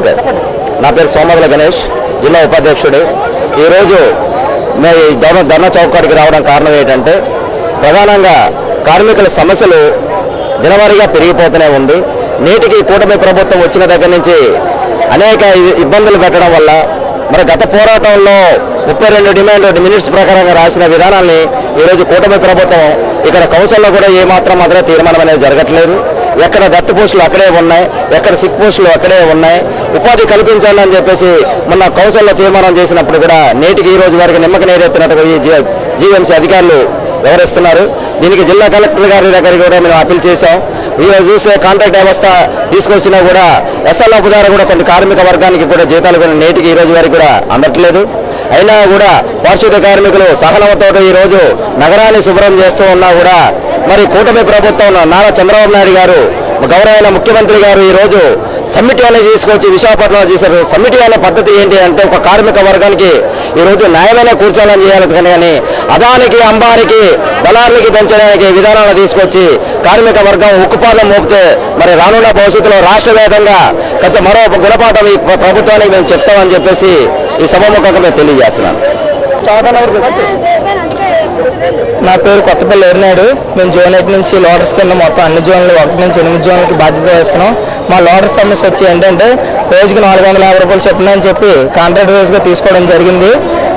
Okay నా పేరు సోమదుల గణేష్ జిల్లా ఉపాధ్యక్షుడు. ఈరోజు మేము ఈ ధర్నా ధర్నా చౌకాడికి రావడం కారణం ఏంటంటే ప్రధానంగా కార్మికుల సమస్యలు దినవారీగా పెరిగిపోతూనే ఉంది. నేటికి కూటమి ప్రభుత్వం వచ్చిన దగ్గర నుంచి అనేక ఇబ్బందులు పెట్టడం వల్ల మరి గత పోరాటంలో ముప్పై రెండు డిమాండ్ మినిట్స్ ప్రకారంగా రాసిన విధానాన్ని ఈరోజు కూటమి ప్రభుత్వం ఇక్కడ కౌన్సిల్లో కూడా ఏమాత్రం మాత్రం తీర్మానం అనేది జరగట్లేదు. ఎక్కడ దత్తు పోస్టులు అక్కడే ఉన్నాయి ఎక్కడ సిక్ పోస్టులు అక్కడే ఉన్నాయి ఉపాధి కల్పించాలని చెప్పేసి మొన్న కౌన్సిల్లో తీర్మానం చేసినప్పుడు కూడా నేటికి ఈ రోజు వరకు నిమ్మక నేరెత్తినట్టుగా ఈ జీఎంసీ అధికారులు వివరిస్తున్నారు. దీనికి జిల్లా కలెక్టర్ గారి దగ్గరికి కూడా మేము అప్పీల్ చేశాం. ఈరోజు చూసే కాంట్రాక్ట్ వ్యవస్థ తీసుకొచ్చినా కూడా ఎస్ఎల్ఎఫ్ ద్వారా కూడా కొన్ని కార్మిక వర్గానికి కూడా జీతాలు కూడా నేటికి ఈ రోజు వరకు కూడా అందట్లేదు. అయినా కూడా పారిశుద్ధ కార్మికులు సహనంతో ఈ రోజు నగరాన్ని శుభ్రం చేస్తూ ఉన్నా కూడా మరి కూటమి ప్రభుత్వం నారా చంద్రబాబు నాయుడు గారు గౌరవైన ముఖ్యమంత్రి గారు ఈరోజు రోజు సమ్మిటీ అనేది తీసుకొచ్చి విశాఖపట్నంలో చేశారు. సమ్మిటీ అనే పద్ధతి ఏంటి అంటే ఒక కార్మిక వర్గానికి ఈ రోజు న్యాయమైన కూర్చోాలని చేయాల్సి కానీ కానీ అదానికి అంబానికి దళారులకి పెంచడానికి విధానాలు తీసుకొచ్చి కార్మిక వర్గం ఉక్కుపాదం మోపితే మరి రానున్న భవిష్యత్తులో రాష్ట్ర వ్యాప్తంగా గత మరో గుణపాఠం ఈ ప్రభుత్వానికి మేము చెప్తామని చెప్పేసి ఈ సభాముఖంగా మేము తెలియజేస్తున్నాను నా పేరు కొత్తపల్లి ఏరినాడు మేము జోన్ ఎయిట్ నుంచి లోడర్స్ కింద మొత్తం అన్ని జోన్లు ఒకటి నుంచి ఎనిమిది జోన్లకి బాధ్యత వేస్తున్నాం మా లోడర్ సమస్య వచ్చి ఏంటంటే రోజుకి నాలుగు వందల యాభై రూపాయలు చెప్పిన అని చెప్పి కాంట్రాక్ట్ వేస్గా తీసుకోవడం జరిగింది.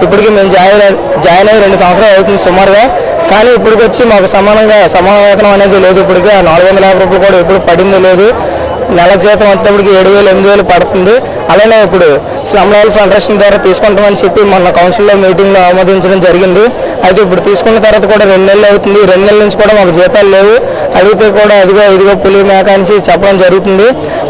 ఇప్పటికి మేము జాయిన్ జాయిన్ అయ్యి రెండు సంవత్సరాలు అవుతుంది సుమారుగా. కానీ ఇప్పటికి వచ్చి మాకు సమానంగా సమాన వేతనం అనేది లేదు ఇప్పటికి. ఆ నాలుగు వందల యాభై రూపాయలు కూడా ఇప్పుడు పడింది లేదు. నెల జీతం వచ్చేటప్పటికి ఏడు వేలు ఎనిమిది వేలు పడుతుంది. అలానే ఇప్పుడు స్లమ్ లెవెల్ ఫెడరేషన్ ద్వారా తీసుకుంటామని చెప్పి మొన్న కౌన్సిల్లో మీటింగ్లో ఆమోదించడం జరిగింది. అయితే ఇప్పుడు తీసుకున్న తర్వాత కూడా రెండు నెలలు అవుతుంది. రెండు నెలల నుంచి కూడా మాకు జీతాలు లేవు. అడిగితే కూడా అదిగో ఇదిగో పులి మేక అని చెప్పడం జరుగుతుంది.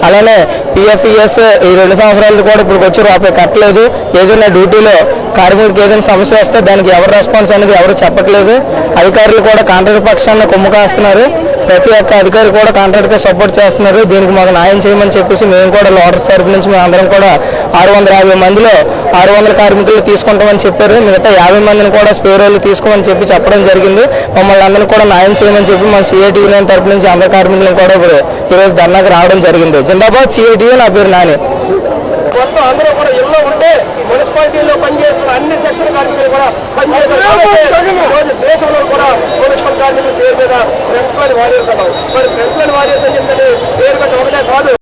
అలానే పిఎఫ్ఈఎస్ ఈ రెండు సంవత్సరాలు కూడా ఇప్పుడు వచ్చి రూపాయి కట్టలేదు. ఏదైనా డ్యూటీలో కార్మికుడికి ఏదైనా సమస్య వస్తే దానికి ఎవరు రెస్పాన్స్ అనేది ఎవరు చెప్పట్లేదు. అధికారులు కూడా కాంట్రాక్ట్ పక్షాన్ని కుమ్మకాస్తున్నారు. ప్రతి ఒక్క అధికారి కూడా కాంట్రాక్ట్గా సపోర్ట్ చేస్తున్నారు. దీనికి మాకు న్యాయం చేయమని చెప్పేసి మేము కూడా లోటర్స్ తరపు నుంచి మేము అందరం కూడా ఆరు వందల యాభై మందిలో ఆరు వందల కార్మికులు తీసుకుంటామని చెప్పారు. మిగతా యాభై మందిని కూడా స్పేరోలు తీసుకోమని చెప్పి చెప్పడం జరిగింది. మమ్మల్ని అందరిని కూడా న్యాయం చేయమని చెప్పి మన సిఐటి యూనియన్ తరపు నుంచి అందరి కార్మికులను కూడా ఇప్పుడు ఈరోజు ధర్నాకి రావడం జరిగింది. జిందాబాద్ సిఐటి నా పేరు నాని. మొత్తం అందరూ కూడా ఇల్లు ఉంటే మున్సిపాలిటీలో పనిచేస్తున్న అన్ని సెక్షన్ కార్మికులు కూడా ఈరోజు దేశంలో కూడా ఫ్రెండ్స్ వారియర్స్ అన్నావు మరి ఫ్రెండ్స్ వారియర్స్ అని చెప్తే పేరు పెట్టడం ఒకటే కాదు.